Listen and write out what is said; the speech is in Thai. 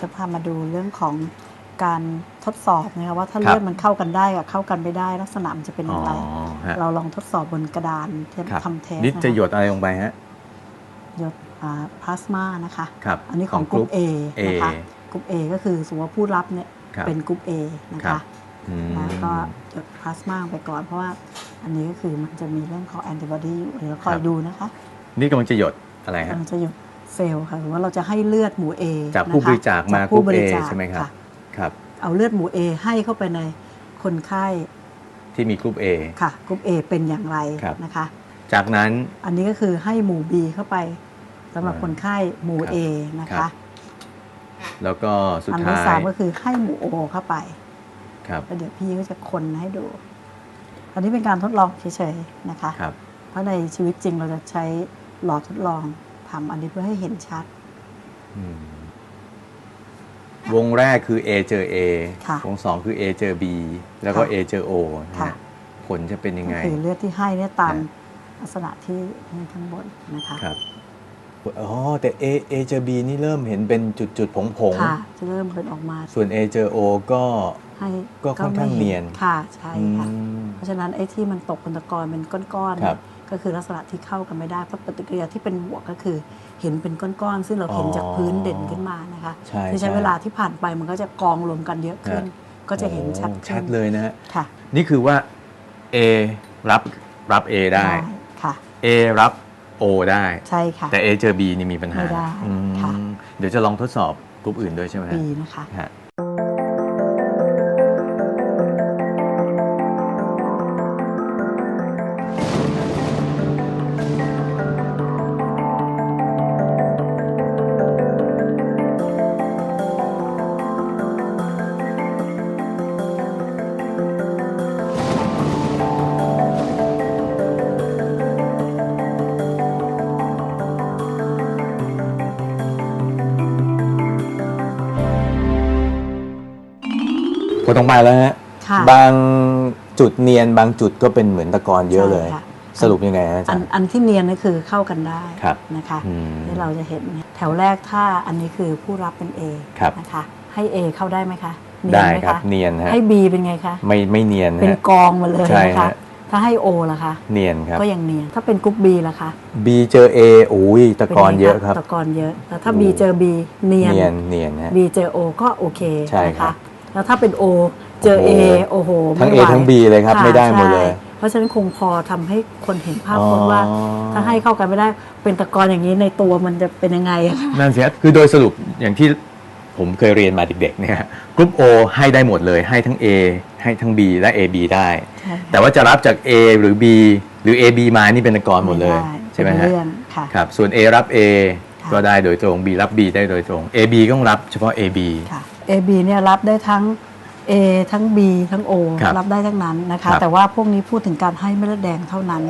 จะพามาดูเรื่องของการทดสอบนะคะว่าถ้าครับเลือดมันเข้ากันได้กับเข้ากันไม่ได้ลักษณะมันจะเป็นอย่างไรฮะเราลองทดสอบบนกระดานที่ครับทำเทสนี่นะจะคะหยดอะไรลงไปฮะหยดพลาสมานะคะครับอันนี้ของกลุ่ม A นะคะ A กลุ่ม A ก็คือสมมติว่าผู้รับเนี่ยครับเป็นกลุ่ม A นะครัคะบอืมแล้วก็หยดพลาสมาไปก่อน เพราะว่าอันนี้ก็คือมันจะมีเรื่องของแอนติบอดีอยู่เดี๋ยวเราคอยดูนะคะ นี่กำลังจะหยด อะไรฮะกำลังจะหยดเซลล์ค่ะหรือว่าเราจะให้เลือดหมู A จากผู้นะคะบริจาคมาจากผู้กลุ่มบริ A จาคใช่ไหมครับค่ะครับ เอาเลือดหมู A ให้เข้าไปในคนไข้ที่มีกลุ่ม A ค่ะกลุ่ม A เป็นอย่างไรครับนะคะ จากนั้นอันนี้ก็คือให้หมู B เข้าไปสำหรับอ่าคนไข้หมูครับ A นะครัคะบแล้วก็สุดอันท้าที่ยสามก็คือให้หมู O เข้าไป ครับแล้วเดี๋ยวพี่ก็จะคนให้ดู อันนี้เป็นการทดลองเฉยๆนะคะครับเพราะในชีวิตจริงเราจะใช้ หลอดทดลองทำอันนี้เพื่อให้เห็นชัดอืมวงแรกคือ A เจอ A ค่ะวงสองคือ A เจอ B แล้วก็ ค่ะ A เจอ O นะค่ะ ฮะผลจะเป็นยังไงก็คือเลือดที่ให้เนี่ยตามฮะลักษณะที่นี่ข้างบนนะคะ ครับอ๋อแต่ A A เจอ B นี่เริ่มเห็นเป็นจุดๆผงผงๆค่ะ จะเริ่มเป็นออกมาส่วน A เจอ O ก็ ให้ก็ค่อนข้างไม่ห็เนียน ค่ะ ใช่ค่ะ อืม เพราะฉะนั้นไอ้ที่มันตกบนตะกอนเป็นก้อนๆครัเนี่บย ก็คือลักษณะที่เข้ากันไม่ได้เพราะปฏิกิริยาที่เป็นบวกก็คือ เห็นเป็นก้อนๆซึ่งเราเห็นจากพื้นเด่นขึ้นมานะคะใช่ที่ใช้ใช่เวลาที่ผ่านไปมันก็จะกองรวมกันเยอะขึ้นฮะก็จะเห็นชัดโอ้ขึ้นชัดเลยนะฮะค่ะ นี่คือว่า A รับรับ A ได้ค่ะ A รับ O ได้ใช่ค่ะแต่ A เจอ B นี่มีปัญหาไม่ได้อืมค่ะเดี๋ยวจะลองทดสอบกลุ่มอื่นด้วยใช่ไหมฮะดีนะคะ ฮะพอตรงมาแล้วฮะค่ะ บางจุดเนียนบางจุดก็เป็นเหมือนตะกอนเยอะเลย ใช่ค่ะ สรุปยังไงฮะอาอัจานรย์ อันที่เนียนก็คือเข้ากันได้ครับนะคะอืมที่เราจะเห็นเนี่ยแถวแรกถ้าอันนี้คือผู้รับเป็น A ครับ นะคะ ให้ A เข้าได้ไหมคะเนียนได้ไหมครับคะเนียนฮะให้ B เป็นไงคะ ไม่ไม่เนียนเป็นฮะ กองมาเลยใช่นะคะฮะถ้าให้ O ล่ะคะ เนียนครับ ก็ยังเนียนถ้าเป็นกรุ๊ป B ล่ะคะ B เจอ A โอ้ยตะกอนเยอะครับตะกอนเยอะแต่ถ้าโอ้ B เจอ B เนียน เนียนเนียนฮะ B เจอ O ก็โอเคใช่นะครัคะบ แล้วถ้าเป็น O เจอโอ้ A โหโอ้โหทั้งไม่ A ไหวทั้ง B เลยครับะไม่ได้หมดเลย ใช่เพราะฉะนั้นคงพอทำให้คนเห็นภาพอ๋อว่าถ้าให้เข้ากันไม่ได้เป็นตะกอนอย่างนี้ในตัวมันจะเป็นยังไงอะคะนั่นสิครับคือโดยสรุปอย่างที่ผมเคยเรียนมาเด็กๆเนี่ยกรุ๊ป O ให้ได้หมดเลยให้ทั้ง A ให้ทั้ง B และ AB ได้ ใช่แต่ว่าจะรับจาก A หรือ B หรือ AB มานี่เป็นตะกอนหมดเลยไใช่ไหมเป็นฮะเรื่องค่ะ ครับ ส่วน A รับ A ค่ะ ก็ได้โดยตรง B รับ B ได้โดยตรง AB ก็ต้องรับเฉพาะ AB ค่ะ AB เนี่ยรับได้ทั้ง A ทั้ง B ทั้ง O ครับรับได้ทั้งนั้นนะครัคะบแต่ว่าพวกนี้พูดถึงการให้เม็ดเลือดแดงเท่านั้น